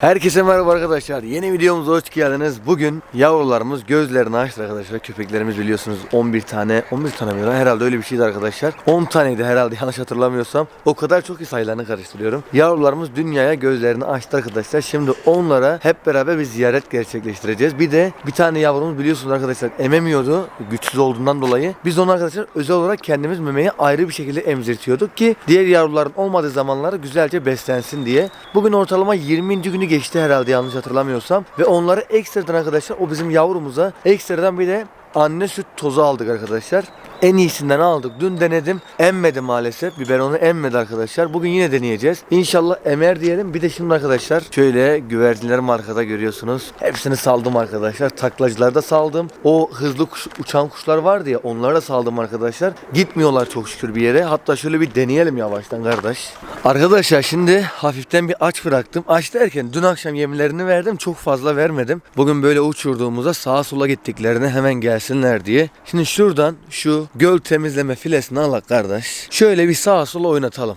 Herkese merhaba arkadaşlar. Yeni videomuza hoş geldiniz. Bugün yavrularımız gözlerini açtı arkadaşlar. Köpeklerimiz biliyorsunuz 11 tane, 11 tane mi? Herhalde öyle bir şeydi arkadaşlar. 10 taneydi herhalde yanlış hatırlamıyorsam. O kadar çok sayılarını karıştırıyorum. Yavrularımız dünyaya gözlerini açtı arkadaşlar. Şimdi onlara hep beraber bir ziyaret gerçekleştireceğiz. Bir de bir tane yavrumuz biliyorsunuz arkadaşlar ememiyordu. Güçsüz olduğundan dolayı. Biz onu arkadaşlar özel olarak kendimiz memeyi ayrı bir şekilde emzirtiyorduk ki diğer yavruların olmadığı zamanlarda güzelce beslensin diye. Bugün ortalama 20. günü geçti herhalde yanlış hatırlamıyorsam. Ve onları ekstradan arkadaşlar o bizim yavrumuza ekstradan bir de anne süt tozu aldık arkadaşlar. En iyisinden aldık. Dün denedim. Emmedi maalesef. Biberonu emmedi arkadaşlar. Bugün yine deneyeceğiz. İnşallah emer diyelim. Bir de şimdi arkadaşlar şöyle güvercinlerim arkada görüyorsunuz. Hepsini saldım arkadaşlar. Taklacıları da saldım. O hızlı kuş, uçan kuşlar vardı ya onları da saldım arkadaşlar. Gitmiyorlar çok şükür bir yere. Hatta şöyle bir deneyelim yavaştan kardeş. Arkadaşlar şimdi hafiften bir aç bıraktım. Aç derken dün akşam yemlerini verdim. Çok fazla vermedim. Bugün böyle uçurduğumuzda sağa sola gittiklerine hemen gelsinler diye. Şimdi şuradan şu göl temizleme filesini al kardeş. Şöyle bir sağa sola oynatalım.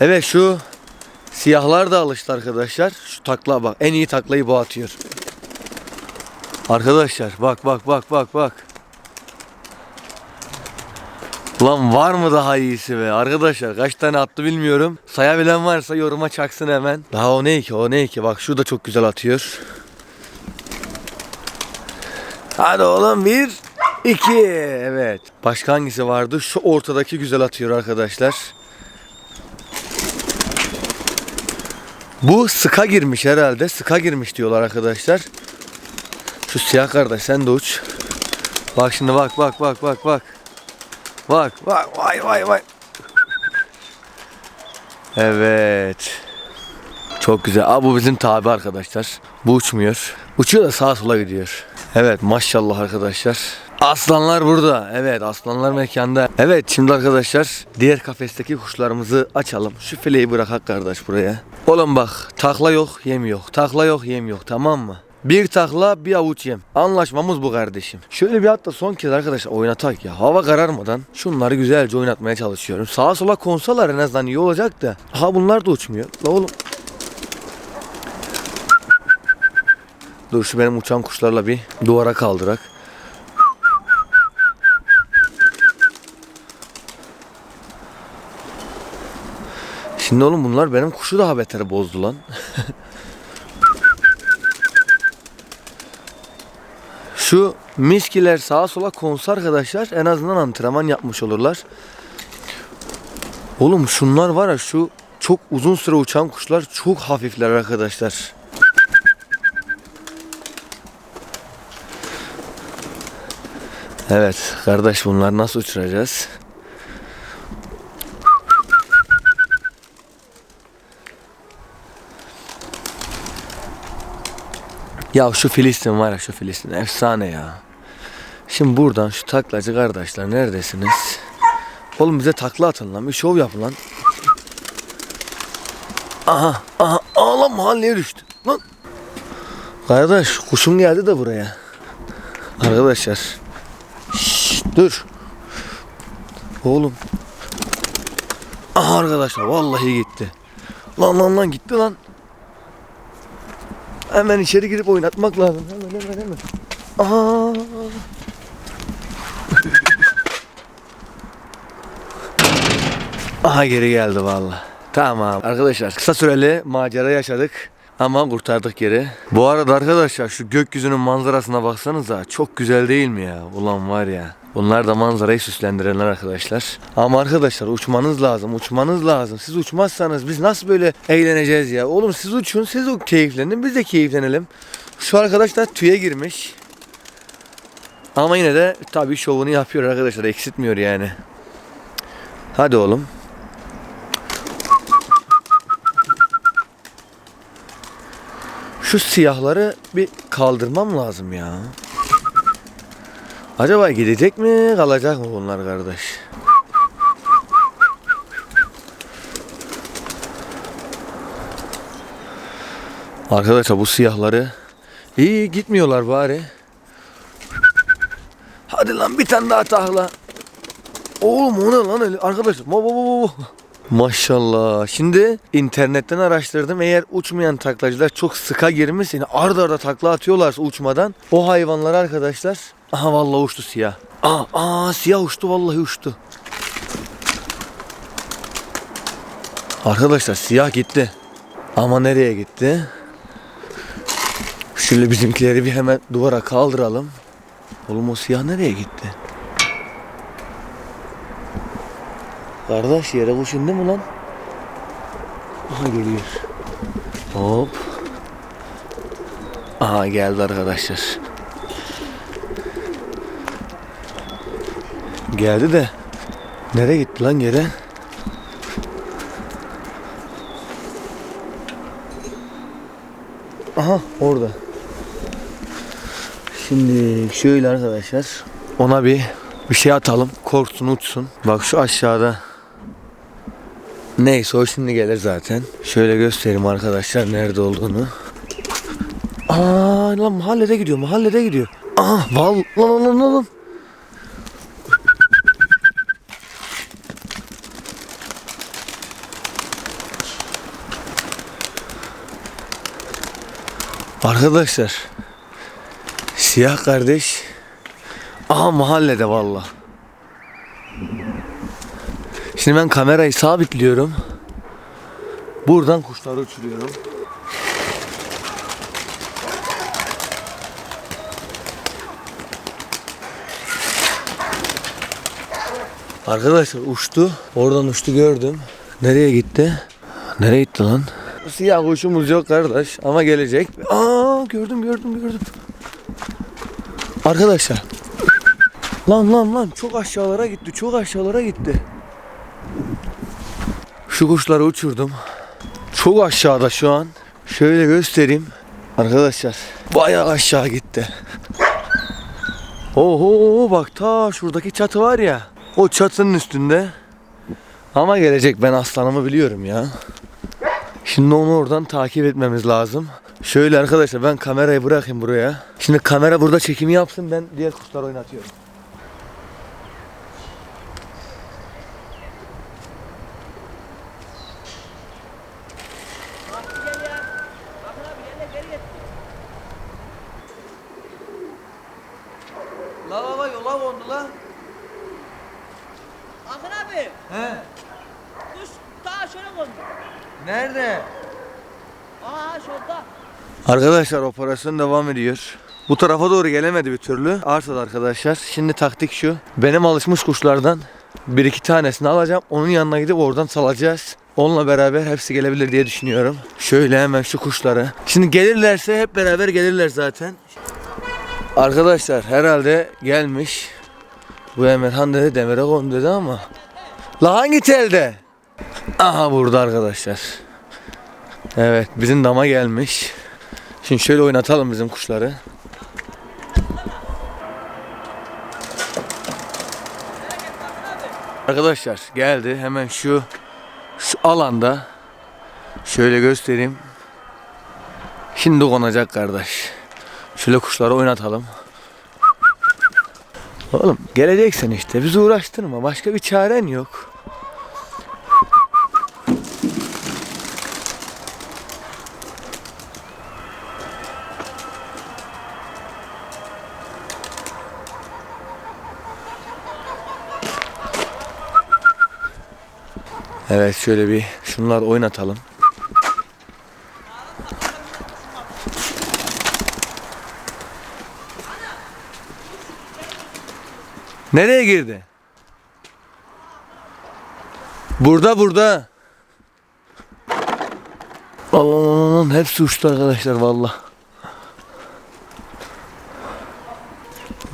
Evet şu siyahlar da alıştı arkadaşlar. Şu takla bak. En iyi taklayı bu atıyor. Arkadaşlar bak bak bak bak bak. Ulan var mı daha iyisi be? Arkadaşlar kaç tane attı bilmiyorum. Sayabilen varsa yoruma çaksın hemen. Daha o ne ki o ne ki? Bak şu da çok güzel atıyor. Hadi oğlum bir, iki. Evet. Başka hangisi vardı? Şu ortadaki güzel atıyor arkadaşlar. Bu sıka girmiş herhalde. Sıka girmiş diyorlar arkadaşlar. Şu siyah kardeş sen de uç. Bak şimdi bak bak bak bak bak. Bak bak vay vay vay. Evet. Çok güzel. Aa, bu bizim tabi arkadaşlar. Bu uçmuyor. Uçuyor da sağa sola gidiyor. Evet maşallah arkadaşlar. Aslanlar burada. Evet aslanlar mekanda. Evet şimdi arkadaşlar diğer kafesteki kuşlarımızı açalım. Şu fileyi bırakak kardeş buraya. Oğlum bak takla yok yem yok. Takla yok yem yok tamam mı? Bir takla bir avuç yem. Anlaşmamız bu kardeşim. Şöyle bir hatta son kez arkadaşlar oynatak ya. Hava kararmadan şunları güzelce oynatmaya çalışıyorum. Sağa sola konsalar en azından iyi olacak da. Ha bunlar da uçmuyor. La oğlum. Dur şu benim uçan kuşlarla bir duvara kaldırak. Şimdi oğlum bunlar benim kuşu daha beter bozdu lan. Şu miskiler sağa sola konsa arkadaşlar en azından antrenman yapmış olurlar. Oğlum şunlar var ya şu çok uzun süre uçan kuşlar çok hafifler arkadaşlar. Evet kardeş bunlar nasıl uçuracağız? Ya şu Filistin var ya şu Filistin efsane ya. Şimdi buradan şu taklacı kardeşler neredesiniz? Oğlum bize takla atın lan bir şov yapın lan. Aha aha ağlam mahalleye düştü. Lan. Kardeş kuşum geldi de buraya. Arkadaşlar. Dur. Oğlum. Aha arkadaşlar vallahi gitti. Lan lan lan gitti lan. Hemen içeri girip oynatmak lazım. Hemen hemen hemen. Aha. Aha geri geldi valla. Tamam arkadaşlar kısa süreli macera yaşadık. Ama kurtardık geri. Bu arada arkadaşlar şu gökyüzünün manzarasına baksanıza çok güzel değil mi ya? Ulan var ya. Bunlar da manzarayı süslendirenler arkadaşlar. Ama arkadaşlar uçmanız lazım, uçmanız lazım. Siz uçmazsanız biz nasıl böyle eğleneceğiz ya? Oğlum siz uçun, siz o keyiflenin, biz de keyiflenelim. Şu arkadaş da tüye girmiş. Ama yine de tabii şovunu yapıyor arkadaşlar, eksiltmiyor yani. Hadi oğlum. Şu siyahları bir kaldırmam lazım ya. Acaba gidecek mi kalacak mı bunlar kardeş? Arkadaşlar bu siyahları iyi gitmiyorlar bari. Hadi lan bir tane daha tahla. Oğlum o ne lan öyle? Arkadaşlar bo bo bo bo. Maşallah. Şimdi internetten araştırdım. Eğer uçmayan taklacılar çok sıka girmiş yani arda arda takla atıyorlarsa uçmadan o hayvanlar arkadaşlar. Aha vallahi uçtu siyah. Aa, aa siyah uçtu vallahi uçtu. Arkadaşlar siyah gitti. Ama nereye gitti? Şöyle bizimkileri bir hemen duvara kaldıralım. Oğlum o siyah nereye gitti? Kardeş yere kuş indi mi lan? Aha geliyor. Hop. Aha geldi arkadaşlar. Geldi de nereye gitti lan yere? Aha orada. Şimdi şöyle arkadaşlar ona bir bir şey atalım korksun uçsun. Bak şu aşağıda Neyse o şimdi gelir zaten. Şöyle göstereyim arkadaşlar nerede olduğunu. Aa lan mahallede gidiyor mahallede gidiyor. Aa val lan lan lan lan. Arkadaşlar Siyah kardeş Aha mahallede valla Şimdi ben kamerayı sabitliyorum Buradan kuşları uçuruyorum Arkadaşlar uçtu Oradan uçtu gördüm Nereye gitti? Nereye gitti lan? Siyah kuşumuz yok kardeş ama gelecek. Aa gördüm gördüm gördüm. Arkadaşlar. Lan lan lan çok aşağılara gitti çok aşağılara gitti. Şu kuşları uçurdum. Çok aşağıda şu an. Şöyle göstereyim. Arkadaşlar bayağı aşağı gitti. Oho bak ta şuradaki çatı var ya. O çatının üstünde. Ama gelecek ben aslanımı biliyorum ya. Şimdi onu oradan takip etmemiz lazım. Şöyle arkadaşlar ben kamerayı bırakayım buraya. Şimdi kamera burada çekimi yapsın ben diğer kuşları oynatıyorum. La baba yola kondu la. Akın abi, He. kuş ta şöyle kondu. Nerede? Aa şurada. Arkadaşlar operasyon devam ediyor. Bu tarafa doğru gelemedi bir türlü. Arsada arkadaşlar. Şimdi taktik şu. Benim alışmış kuşlardan bir iki tanesini alacağım. Onun yanına gidip oradan salacağız. Onunla beraber hepsi gelebilir diye düşünüyorum. Şöyle hemen şu kuşları. Şimdi gelirlerse hep beraber gelirler zaten. Arkadaşlar herhalde gelmiş. Bu Emirhan dedi demire kondu dedi ama. La hangi telde? Aha burada arkadaşlar. Evet bizim dama gelmiş. Şimdi şöyle oynatalım bizim kuşları. Arkadaşlar geldi hemen şu şu alanda şöyle göstereyim. Şimdi konacak kardeş. Şöyle kuşları oynatalım. Oğlum geleceksin işte bizi uğraştırma başka bir çaren yok. Evet şöyle bir şunlar oynatalım. Nereye girdi? Burada burada. Allah Allah Allah hepsi uçtu arkadaşlar valla.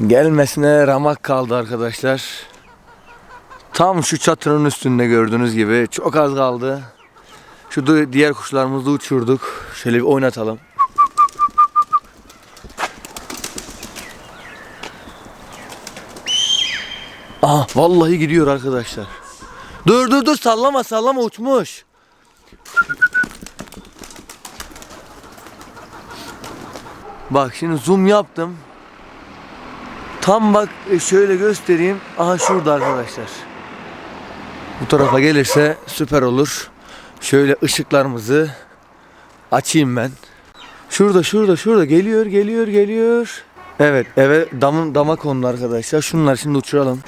Gelmesine ramak kaldı arkadaşlar. Tam şu çatının üstünde gördüğünüz gibi çok az kaldı. Şu diğer kuşlarımızı uçurduk. Şöyle bir oynatalım. Aa vallahi gidiyor arkadaşlar. Dur dur dur sallama sallama uçmuş. Bak şimdi zoom yaptım. Tam bak e, şöyle göstereyim. Aha şurada arkadaşlar. Bu tarafa gelirse süper olur. Şöyle ışıklarımızı açayım ben. Şurada şurada şurada geliyor geliyor geliyor. Evet eve damın dama kondu arkadaşlar. Şunları şimdi uçuralım.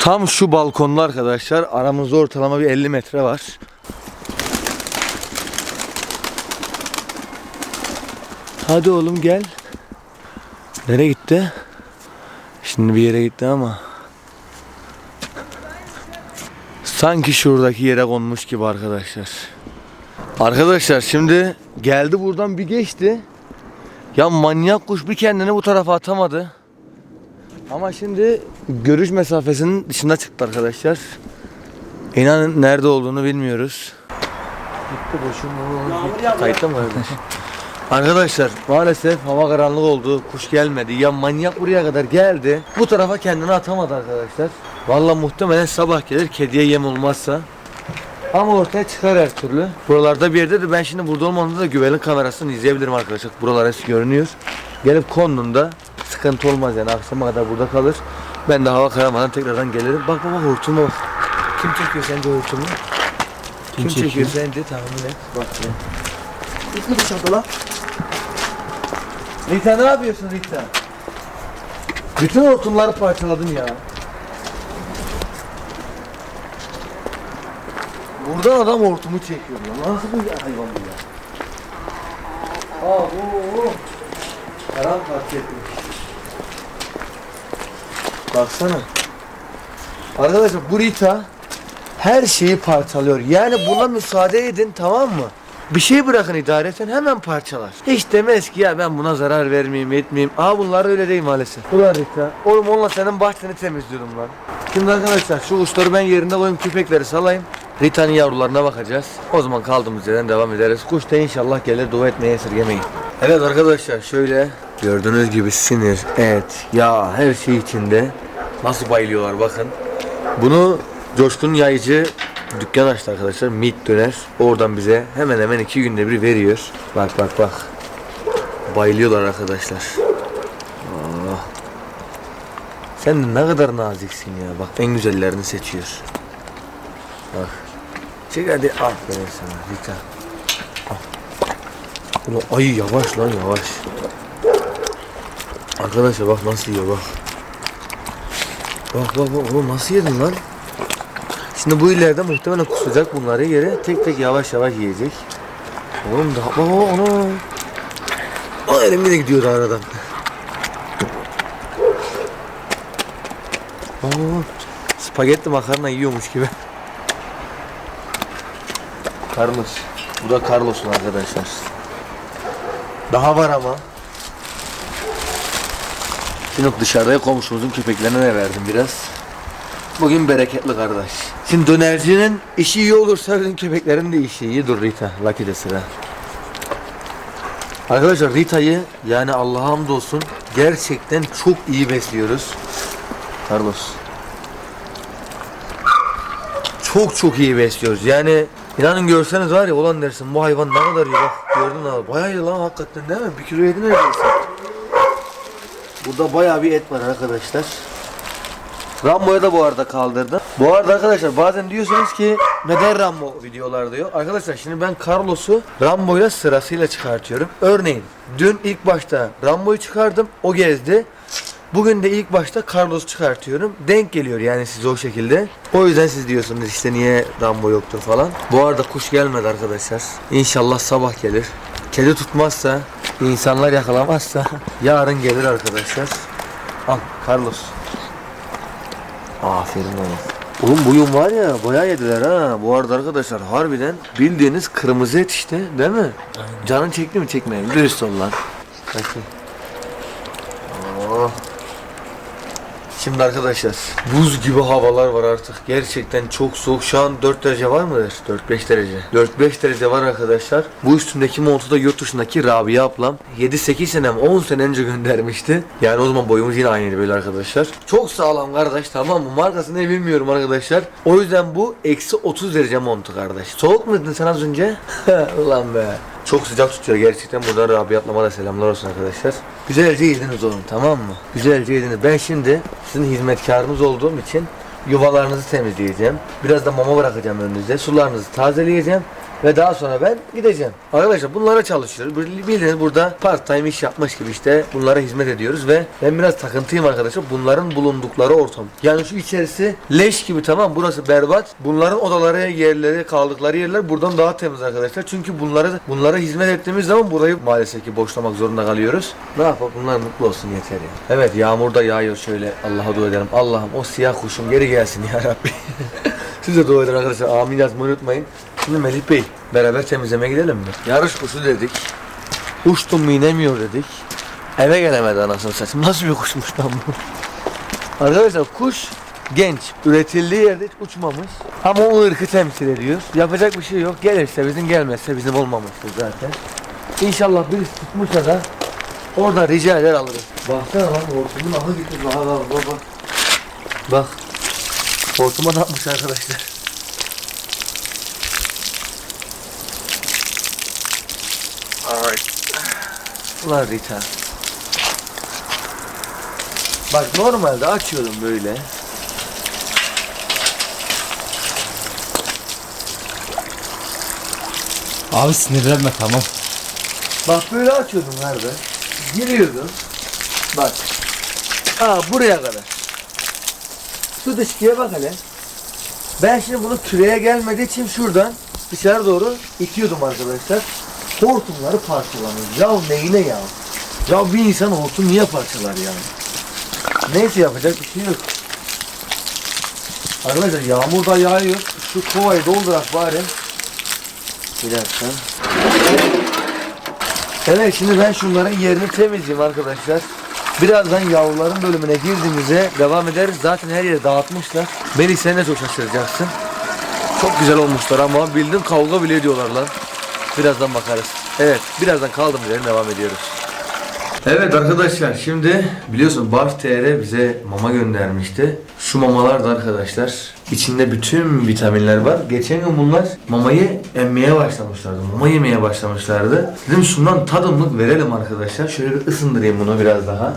Tam şu balkonda arkadaşlar aramızda ortalama bir 50 metre var. Hadi oğlum gel. Nereye gitti? Şimdi bir yere gitti ama. Sanki şuradaki yere konmuş gibi arkadaşlar. Arkadaşlar şimdi geldi buradan bir geçti. Ya manyak kuş bir kendini bu tarafa atamadı. Ama şimdi görüş mesafesinin dışında çıktı arkadaşlar. İnanın nerede olduğunu bilmiyoruz. Gitti yağdı. Kayıtta mı kardeş? Arkadaşlar maalesef hava karanlık oldu. Kuş gelmedi. Ya manyak buraya kadar geldi. Bu tarafa kendini atamadı arkadaşlar. Vallahi muhtemelen sabah gelir kediye yem olmazsa. Ama ortaya çıkar her türlü. Buralarda bir yerde de ben şimdi burada olmamda da güvenlik kamerasını izleyebilirim arkadaşlar. Buralar hepsi görünüyor. Gelip konduğunda sıkıntı olmaz yani akşama kadar burada kalır. Ben de hava kararmadan tekrardan gelirim. Bak bak bak hortuma bak. Kim çekiyor sence hortumu? Kim, çekiyor sence tahmin et. Bak ya. Gitme dışarıda lan. Rita ne yapıyorsun Rita? Bütün hortumları parçaladın ya. Buradan adam hortumu çekiyor ya. Nasıl bir hayvan bu ya? Aa bu o. Karan parça etmiş. Baksana. Arkadaşlar bu Rita her şeyi parçalıyor. Yani buna müsaade edin tamam mı? Bir şey bırakın idareten hemen parçalar. Hiç demez ki ya ben buna zarar vermeyeyim etmeyeyim. Aa bunlar öyle değil maalesef. Ulan Rita. Oğlum onunla senin bahçeni temizliyordum lan. Şimdi arkadaşlar şu uçları ben yerine koyayım köpekleri salayım. Rita'nın yavrularına bakacağız. O zaman kaldığımız yerden devam ederiz. Kuş da inşallah gelir dua etmeye esirgemeyin. Evet arkadaşlar şöyle gördüğünüz gibi sinir, et, yağ her şey içinde. Nasıl bayılıyorlar bakın. Bunu Coşkun Yayıcı dükkan açtı arkadaşlar. Meat döner. Oradan bize hemen hemen iki günde bir veriyor. Bak bak bak. Bayılıyorlar arkadaşlar. Aa. Sen ne kadar naziksin ya. Bak en güzellerini seçiyor. Bak. Çek hadi aferin sana Rita. Ulan ay yavaş lan yavaş. Arkadaşlar bak nasıl yiyor bak. Bak bak bak oğlum nasıl yedin lan? Şimdi bu ileride muhtemelen kusacak bunları yere tek tek yavaş yavaş yiyecek. Oğlum daha bak bak onu. O elimde de gidiyor aradan. Bak. Spagetti makarna yiyormuş gibi. Carlos. Bu da Carlos'un arkadaşlar. Daha var ama. Şimdi dışarıda komşumuzun köpeklerine verdim biraz. Bugün bereketli kardeş. Şimdi dönercinin işi iyi olursa bizim köpeklerin de işi iyi. Dur Rita, Lucky sıra. Arkadaşlar Rita'yı yani Allah'a hamdolsun gerçekten çok iyi besliyoruz. Carlos. Çok çok iyi besliyoruz. Yani inanın görseniz var ya ulan dersin bu hayvan ne kadar iyi bak gördün abi. Bayağı iyi lan hakikaten değil mi? Bir kilo yedi neredeyse. Burada bayağı bir et var arkadaşlar. Rambo'ya da bu arada kaldırdım. Bu arada arkadaşlar bazen diyorsunuz ki neden Rambo videolar diyor. Arkadaşlar şimdi ben Carlos'u Rambo'yla sırasıyla çıkartıyorum. Örneğin dün ilk başta Rambo'yu çıkardım. O gezdi. Bugün de ilk başta Carlos çıkartıyorum. Denk geliyor yani size o şekilde. O yüzden siz diyorsunuz işte niye Rambo yoktur falan. Bu arada kuş gelmedi arkadaşlar. İnşallah sabah gelir. Kedi tutmazsa, insanlar yakalamazsa yarın gelir arkadaşlar. Al Carlos. Aferin oğlum. Oğlum bu yum var ya bayağı yediler ha. Bu arada arkadaşlar harbiden bildiğiniz kırmızı et işte değil mi? Canın çekti mi çekmeyin. Dürüst ol lan. Bakayım. Oh. Şimdi arkadaşlar buz gibi havalar var artık. Gerçekten çok soğuk. Şu an 4 derece var mıdır? 4-5 derece. 4-5 derece var arkadaşlar. Bu üstündeki montu da yurt dışındaki Rabia ablam 7-8 senem 10 sene önce göndermişti. Yani o zaman boyumuz yine aynıydı böyle arkadaşlar. Çok sağlam kardeş tamam mı? Markası ne bilmiyorum arkadaşlar. O yüzden bu eksi 30 derece montu kardeş. Soğuk mu dedin sen az önce? Ulan be. Çok sıcak tutuyor gerçekten. Buradan Rabia ablama da selamlar olsun arkadaşlar. Güzelce yediniz oğlum tamam mı? Güzelce yediniz. Ben şimdi sizin hizmetkarınız olduğum için yuvalarınızı temizleyeceğim. Biraz da mama bırakacağım önünüze. Sularınızı tazeleyeceğim. Ve daha sonra ben gideceğim. Arkadaşlar bunlara çalışıyoruz. Bildiğiniz burada part time iş yapmış gibi işte bunlara hizmet ediyoruz ve ben biraz takıntıyım arkadaşlar. Bunların bulundukları ortam. Yani şu içerisi leş gibi tamam burası berbat. Bunların odaları, yerleri, kaldıkları yerler buradan daha temiz arkadaşlar. Çünkü bunları bunlara hizmet ettiğimiz zaman burayı maalesef ki boşlamak zorunda kalıyoruz. Ne yapalım bunlar mutlu olsun yeter ya. Evet yağmur da yağıyor şöyle Allah'a dua edelim. Allah'ım o siyah kuşum geri gelsin ya Rabbi. Siz de dua edin arkadaşlar. Amin yazmayı unutmayın. Şimdi Melih Bey beraber temizlemeye gidelim mi? Yarış kuşu dedik. Uçtum mu inemiyor dedik. Eve gelemedi anasını satayım. Nasıl bir kuşmuş lan bu? Arkadaşlar kuş genç. Üretildiği yerde hiç uçmamış. Ama o ırkı temsil ediyor. Yapacak bir şey yok. Gelirse bizim gelmezse bizim olmamıştır zaten. İnşallah birisi tutmuşsa da orada rica eder alırız. Baksana lan hortumun ahı gitti. Bak bak bak bak. Hortuma ne yapmış arkadaşlar? Ulan Rita. Bak normalde açıyordum böyle. Abi sinirlenme tamam. Bak böyle açıyordum nerede? Giriyordum. Bak. Aa buraya kadar. Şu dışkıya bak hele. Ben şimdi bunu küreye gelmediği için şuradan dışarı doğru itiyordum arkadaşlar. Hortumları parçalanıyor. Ya neyine ya? Ya bir insan hortum niye parçalar yani? Neyse yapacak bir şey yok. Arkadaşlar yağmur da yağıyor. Şu kovayı doldurak bari. Bir dakika. Evet şimdi ben şunların yerini temizleyeyim arkadaşlar. Birazdan yavruların bölümüne girdiğimizde devam ederiz. Zaten her yeri dağıtmışlar. Melih sen de çok şaşıracaksın. Çok güzel olmuşlar ama bildiğin kavga bile ediyorlar lan. Birazdan bakarız. Evet birazdan kaldığımız yerden devam ediyoruz. Evet arkadaşlar şimdi biliyorsun Barf TR bize mama göndermişti. Şu mamalar da arkadaşlar içinde bütün vitaminler var. Geçen gün bunlar mamayı emmeye başlamışlardı. Mama yemeye başlamışlardı. Dedim şundan tadımlık verelim arkadaşlar. Şöyle bir ısındırayım bunu biraz daha.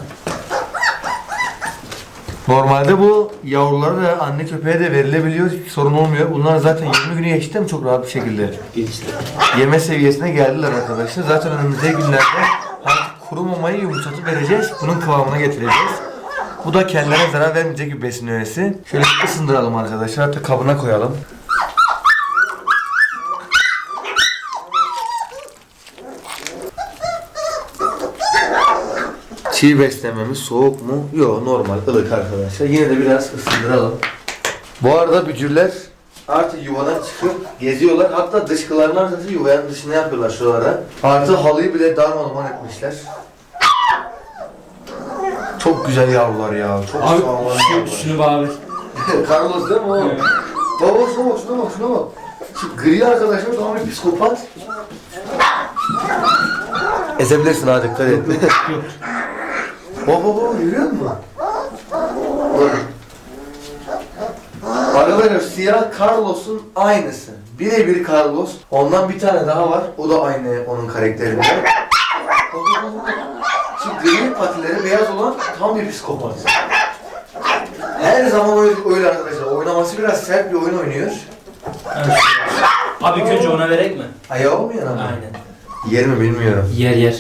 Normalde bu yavrulara da anne köpeğe de verilebiliyor. Hiç sorun olmuyor. Bunlar zaten 20 günü geçti mi çok rahat bir şekilde yeme seviyesine geldiler arkadaşlar. Zaten önümüzdeki günlerde kuru mamayı yumuşatıp vereceğiz. Bunun kıvamına getireceğiz. Bu da kendilerine zarar vermeyecek bir besin öğesi. Şöyle ısındıralım arkadaşlar. Hatta kabına koyalım. Çiğ beslememiz soğuk mu? Yok normal ılık arkadaşlar. Yine de biraz ısındıralım. Bu arada bücürler artık yuvadan çıkıp geziyorlar. Hatta dışkılarını artık yuvanın dışına yapıyorlar şuralara. Artı halıyı bile darmaduman etmişler. Çok güzel yavrular ya. Çok Abi sağlam şu, yavrular. şunu ver. Carlos değil mi o? Evet. Baba şuna bak şuna bak şuna bak. Şu gri arkadaşlar tam bir psikopat. Ezebilirsin ha dikkat et. Baba baba musun? Bak. Arkadaşlar siyah Carlos'un aynısı. Birebir Carlos. Ondan bir tane daha var. O da aynı onun karakterinde. Şu gri patileri beyaz olan tam bir psikopat. Her zaman öyle, öyle arkadaşlar. Oynaması biraz sert bir oyun oynuyor. Abi önce ona verek mi? Ayağı olmuyor ama. Aynen. Yer mi bilmiyorum. Yer yer.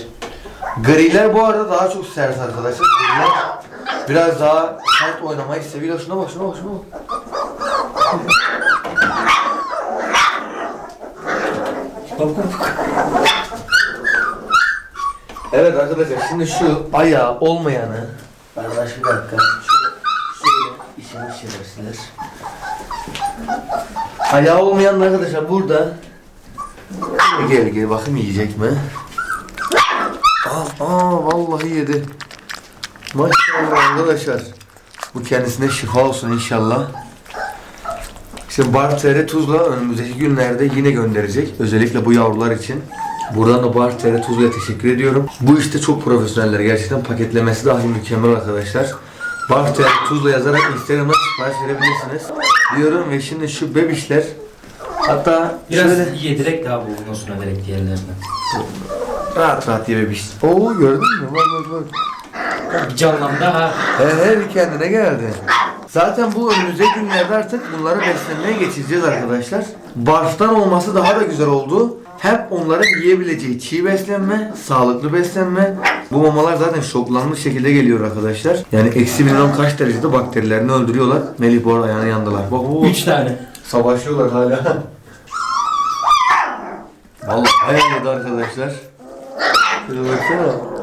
Griler bu arada daha çok sert arkadaşlar. Griler biraz daha sert oynamayı seviyor. Şuna bak, şuna bak, şuna bak. Evet arkadaşlar şimdi şu ayağı olmayanı Arkadaş bir dakika. Şöyle, işimiz şerefsizler. Ayağı olmayan arkadaşlar burada gel gel bakayım yiyecek mi? Aa, aa vallahi yedi. Maşallah arkadaşlar. Bu kendisine şifa olsun inşallah. Şimdi Bartere Tuzla önümüzdeki günlerde yine gönderecek. Özellikle bu yavrular için. Buradan da Bartere Tuzla'ya teşekkür ediyorum. Bu işte çok profesyoneller. Gerçekten paketlemesi dahi mükemmel arkadaşlar. Bartere Tuzla yazarak Instagram'dan sipariş verebilirsiniz. Diyorum ve şimdi şu bebişler hatta Biraz şöyle yedirek daha bu ondan sonra verek diğerlerine. rahat rahat ye bebiş. Oo gördün mü? Bak bak bak. Canlandı ha. He he bir kendine geldi. Zaten bu önümüzdeki günlerde artık bunları beslemeye geçeceğiz arkadaşlar. Barftan olması daha da güzel oldu. Hem onların yiyebileceği çiğ beslenme, sağlıklı beslenme. Bu mamalar zaten şoklanmış şekilde geliyor arkadaşlar. Yani eksi milyon kaç derecede bakterilerini öldürüyorlar. Melih bu arada ayağına yandılar. Bak bu 3 tane. savaşıyorlar hala. Vallahi hayal arkadaşlar. Şöyle baksana.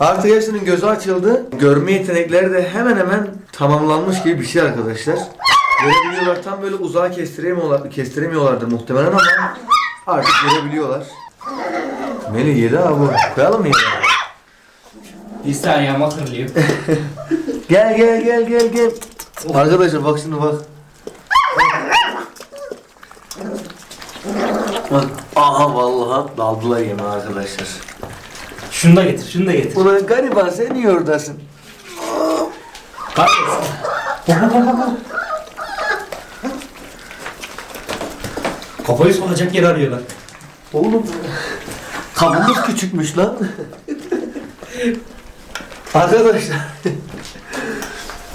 Artık hepsinin gözü açıldı. Görme yetenekleri de hemen hemen tamamlanmış gibi bir şey arkadaşlar. Görebiliyorlar. Tam böyle uzağa kestiremiyorlar, kestiremiyorlardı muhtemelen ama artık görebiliyorlar. Melih yedi ha bu. Koyalım mı yedi? Bir saniye ama hatırlayayım. Gel gel gel gel gel. Arkadaşlar bak şimdi bak. Bak. Aha vallahi daldılar yemeğe arkadaşlar. Şunu da getir, şunu da getir. Ulan gariban sen niye oradasın? Kahretsin. Kafayı sokacak yer arıyorlar. Oğlum kabımız küçükmüş lan. Arkadaşlar.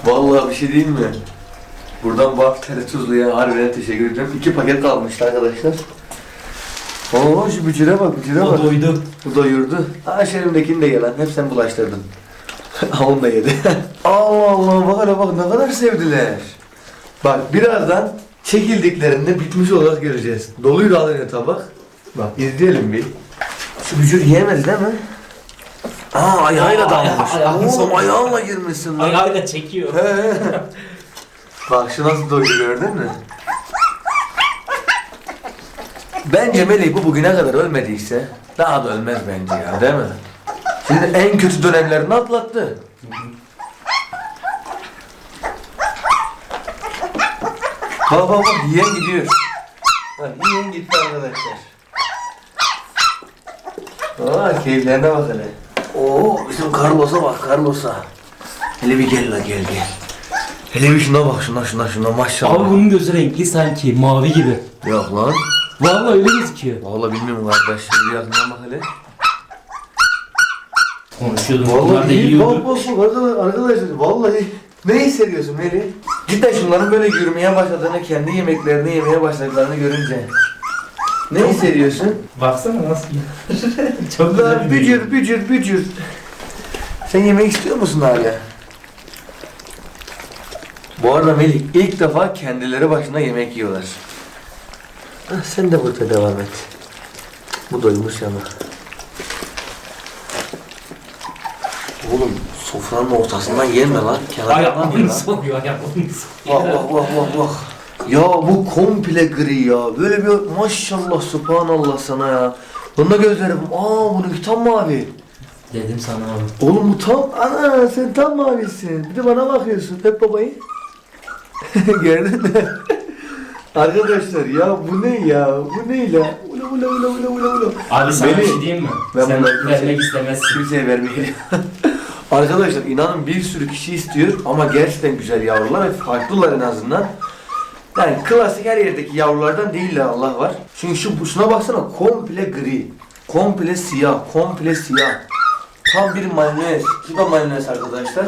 Vallahi bir şey diyeyim mi? Buradan Baf Tele Tuzlu'ya harbiden teşekkür ederim. İki paket kalmıştı arkadaşlar. Oo şu bücüre bak bücüre bak. O doydu. Bu doyurdu. Ha şerimdekini de ye lan. Hep sen bulaştırdın. Onu da yedi. Allah Allah bak hele bak ne kadar sevdiler. Bak birazdan çekildiklerinde bitmiş olarak göreceğiz. Doluydu al yine tabak. Bak izleyelim bir. Şu bücür yiyemez değil mi? Aa ayağıyla Aa, dalmış. Oğlum sokmuş. ayağınla girmişsin lan. Ayağıyla çekiyor. He, he. Bak şu nasıl doydu gördün mü? Bence Melih bu bugüne kadar ölmediyse daha da ölmez bence ya değil mi? Şimdi en kötü dönemlerini atlattı. Bak bak bak yiyen gidiyor. Bak yiyen gitti arkadaşlar. Aa keyiflerine bak hele. Oo bizim Carlos'a bak Carlos'a. Hele bir gel la gel gel. Hele bir şuna bak şuna şuna şuna maşallah. Abi bunun gözü renkli sanki, mavi gibi. Yok lan. Vallahi öyle gözüküyor. Vallahi bilmiyorum kardeş. Şimdi bir yakından bak hele. Konuşuyordum, bunlar Vallahi iyi. yiyordu. Bak bak bak arkadaşlar, arkadaşlar vallahi. Ne hissediyorsun Melih? Cidden şunların böyle yürümeye başladığını, kendi yemeklerini yemeye başladıklarını görünce. Ne hissediyorsun? Baksana nasıl yiyor. Çok güzel bir bücür bücür bücür. Sen yemek istiyor musun hala? Bu arada Melih ilk defa kendileri başına yemek yiyorlar. Ah, sen de burada devam et. Bu doymuş ama. Oğlum sofranın ortasından yeme lan. Kenardan ye Ayaklarını lan. sokuyor, ayaklarını sokuyor. bak bak bak bak. Ya bu komple gri ya. Böyle bir maşallah subhanallah sana ya. Bunda gözlerim. Aa bununki tam mavi. Dedim sana abi. Oğlum bu tam, ana sen tam mavisin. Bir de bana bakıyorsun. Hep babayı. Gördün mü? Arkadaşlar ya bu ne ya? Bu ne la? Ula ula ula ula ula ula. Abi sana bir Beni- şey diyeyim mi? Ben Sen bunları- vermek istemezsin. Kimseye vermeyelim. Arkadaşlar inanın bir sürü kişi istiyor ama gerçekten güzel yavrular ve farklılar en azından. Yani klasik her yerdeki yavrulardan değiller Allah var. Çünkü şu şuna baksana komple gri, komple siyah, komple siyah. Tam bir mayonez. Şu da mayonez arkadaşlar.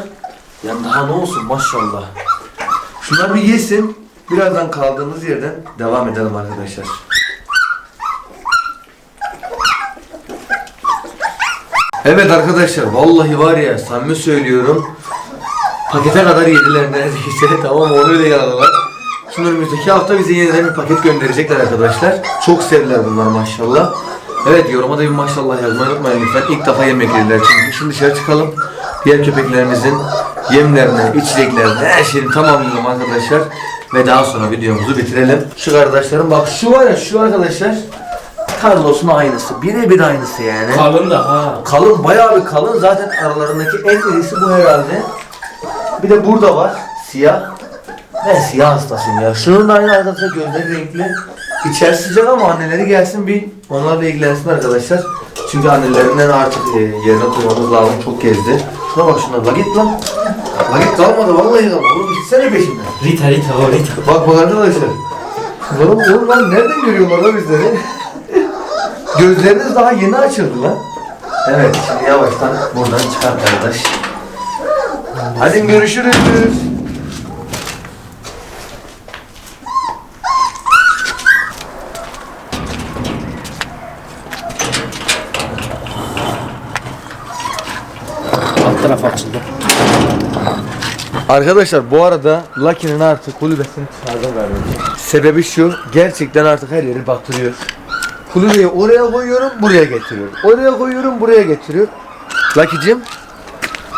Ya daha ne olsun maşallah. Şunlar bir yesin. Birazdan kaldığımız yerden devam edelim arkadaşlar. Evet arkadaşlar vallahi var ya samimi söylüyorum pakete kadar yediler neredeyse tamam onu öyle yaladılar. Şimdi önümüzdeki hafta bize yeniden bir paket gönderecekler arkadaşlar. Çok sevdiler bunlar maşallah. Evet yoruma da bir maşallah yazmayı unutmayın lütfen. İlk defa yemek yediler çünkü. Şimdi dışarı çıkalım. Diğer köpeklerimizin yemlerini, içeceklerini, her şeyini tamamlayalım arkadaşlar. Ve daha sonra videomuzu bitirelim. Şu kardeşlerim bak şu var ya şu arkadaşlar. Carlos'un aynısı. Birebir aynısı yani. Kalın da ha. Kalın bayağı bir kalın. Zaten aralarındaki en irisi bu herhalde. Bir de burada var. Siyah. Ben siyah hastasıyım ya. Şunun da aynı arkadaşlar gözleri renkli. İçerisi sıcak ama anneleri gelsin bir onlarla ilgilensin arkadaşlar. Çünkü annelerinden artık e, yerine koymamız lazım. Çok gezdi. Şuna bak şuna. Vakit lan. Vakit kalmadı vallahi kalmadı. Oğlum gitsene peşimden. Rita Rita o Rita. Bak bak arkadaşlar. Oğlum, oğlum lan nereden görüyorlar lan bizleri? Gözleriniz daha yeni açıldı lan. Evet şimdi yavaştan buradan çıkar kardeş. Hadi görüşürüz. taraf açıldı. Arkadaşlar bu arada Lucky'nin artık kulübesini dışarıdan vermiş. Sebebi şu, gerçekten artık her yeri batırıyor. Kulübeyi oraya koyuyorum, buraya getiriyorum. Oraya koyuyorum, buraya getiriyor. Lucky'cim,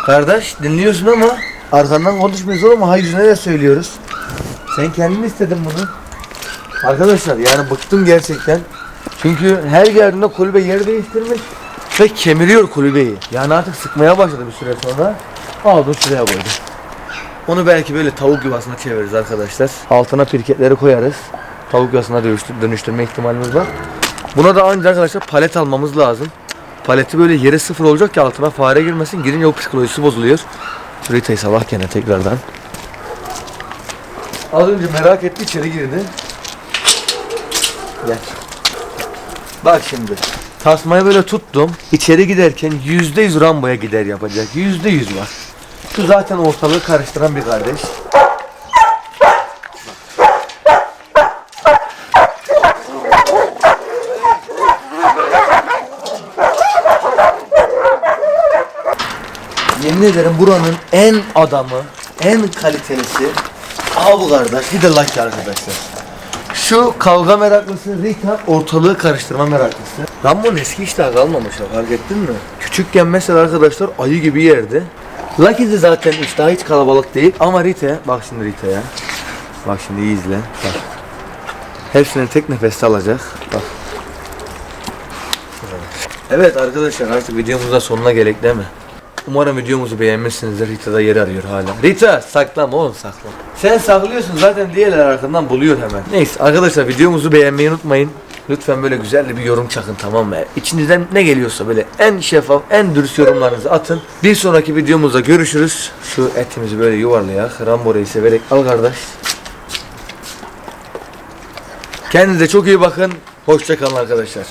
kardeş dinliyorsun ama arkandan konuşmuyoruz oğlum, ha yüzüne de söylüyoruz. Sen kendin istedin bunu. Arkadaşlar yani bıktım gerçekten. Çünkü her geldiğinde kulübe yer değiştirmiş ve kemiriyor kulübeyi. Yani artık sıkmaya başladı bir süre sonra. Aldım şuraya koydum. Onu belki böyle tavuk yuvasına çeviririz arkadaşlar. Altına pirketleri koyarız. Tavuk yuvasına dönüştür- dönüştürme ihtimalimiz var. Buna da ancak arkadaşlar palet almamız lazım. Paleti böyle yere sıfır olacak ki altına fare girmesin. Girince o psikolojisi bozuluyor. Rita'yı sabah gene tekrardan. Az önce merak etti içeri girdi. Gel. Bak şimdi. Tasmayı böyle tuttum. İçeri giderken yüzde yüz Rambo'ya gider yapacak. Yüzde yüz var. Şu zaten ortalığı karıştıran bir kardeş. Yemin ederim buranın en adamı, en kalitelisi Aa bu kardeş, bir de Lucky arkadaşlar. Şu kavga meraklısı Rita ortalığı karıştırma meraklısı. Rambo'nun eski iştahı kalmamış fark ettin mi? Küçükken mesela arkadaşlar ayı gibi yerdi. Lucky de zaten iştahı hiç kalabalık değil ama Rita, bak şimdi Rita'ya. Bak şimdi iyi izle. Bak. Hepsini tek nefeste alacak. Bak. Evet arkadaşlar artık videomuzun da sonuna gerek değil mi? Umarım videomuzu beğenmişsinizdir. Rita da yer arıyor hala. Rita saklama oğlum sakla. Sen saklıyorsun zaten diğerler arkandan buluyor hemen. Neyse arkadaşlar videomuzu beğenmeyi unutmayın. Lütfen böyle güzel bir yorum çakın tamam mı? İçinizden ne geliyorsa böyle en şeffaf, en dürüst yorumlarınızı atın. Bir sonraki videomuzda görüşürüz. Şu etimizi böyle yuvarlayak. Rambo'yu severek al kardeş. Kendinize çok iyi bakın. Hoşça kalın arkadaşlar.